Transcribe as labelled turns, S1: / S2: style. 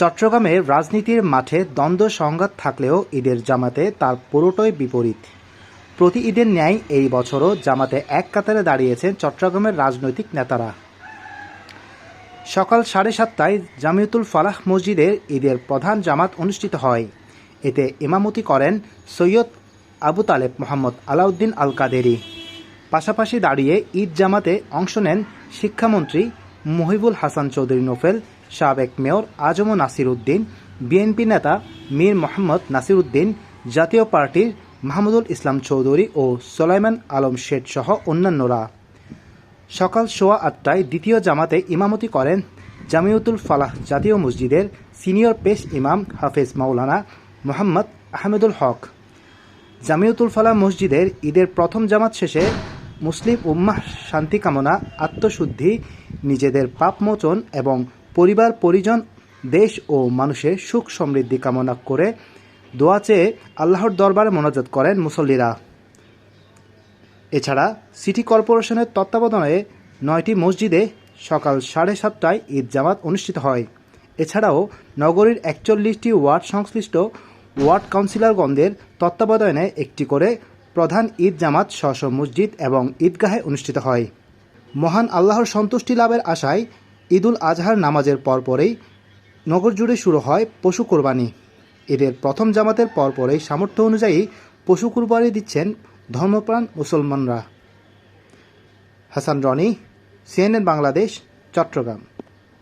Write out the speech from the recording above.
S1: চট্টগ্রামে রাজনীতির মাঠে দ্বন্দ্ব সংঘাত থাকলেও ঈদের জামাতে তার পুরোটাই বিপরীত। প্রতি ঈদের ন্যায় এই বছরও জামাতে এক কাতারে দাঁড়িয়েছেন চট্টগ্রামের রাজনৈতিক নেতারা। সকাল সাড়ে সাতটায় জামিয়াতুল ফালাহ মসজিদের ঈদের প্রধান জামাত অনুষ্ঠিত হয়। এতে ইমামতি করেন সৈয়দ আবু তালেব মোহাম্মদ আলাউদ্দিন আল কাদেরি পাশাপাশি দাঁড়িয়ে ঈদ জামাতে অংশ নেন শিক্ষামন্ত্রী মহিবুল হাসান চৌধুরী নোফেল সাবেক মেয়র আজম নাসির উদ্দিন বিএনপি নেতা মীর মোহাম্মদ নাসির উদ্দিন জাতীয় পার্টির মাহমুদুল ইসলাম চৌধুরী ও সোলাইমান আলম শেঠ সহ অন্যান্যরা। সকাল সোয়া আটটায় দ্বিতীয় জামাতে ইমামতি করেন জামিউতুল ফালাহ জাতীয় মসজিদের সিনিয়র পেশ ইমাম হাফেজ মাওলানা মোহাম্মদ আহমেদুল হক। জামিউতুল ফালাহ মসজিদের ঈদের প্রথম জামাত শেষে মুসলিম উম্মাহ শান্তি কামনা, আত্মশুদ্ধি, নিজেদের পাপমোচন এবং পরিবার, পরিজন, দেশ ও মানুষের সুখ সমৃদ্ধি কামনা করে দোয়া চেয়ে আল্লাহর দরবারে মোনাজাত করেন মুসল্লিরা। এছাড়া সিটি কর্পোরেশনের তত্ত্বাবধানে নয়টি মসজিদে সকাল সাড়ে সাতটায় ঈদ জামাত অনুষ্ঠিত হয়। এছাড়াও নগরীর একচল্লিশটি ওয়ার্ড সংশ্লিষ্ট ওয়ার্ড কাউন্সিলরগণদের তত্ত্বাবধানে একটি করে প্রধান ঈদ জামাত স্ব মসজিদ এবং ঈদগাহে অনুষ্ঠিত হয়। মহান আল্লাহর সন্তুষ্টি লাভের আশায় ঈদুল আজহার নামাজের পরপরেই নগর জুড়ে শুরু হয় পশু কোরবানি। ঈদের প্রথম জামাতের পরপরেই সামর্থ্য অনুযায়ী পশু কুরবানি দিচ্ছেন ধর্মপ্রাণ মুসলমানরা। হাসান রনি, সিএনএন বাংলাদেশ, চট্টগ্রাম।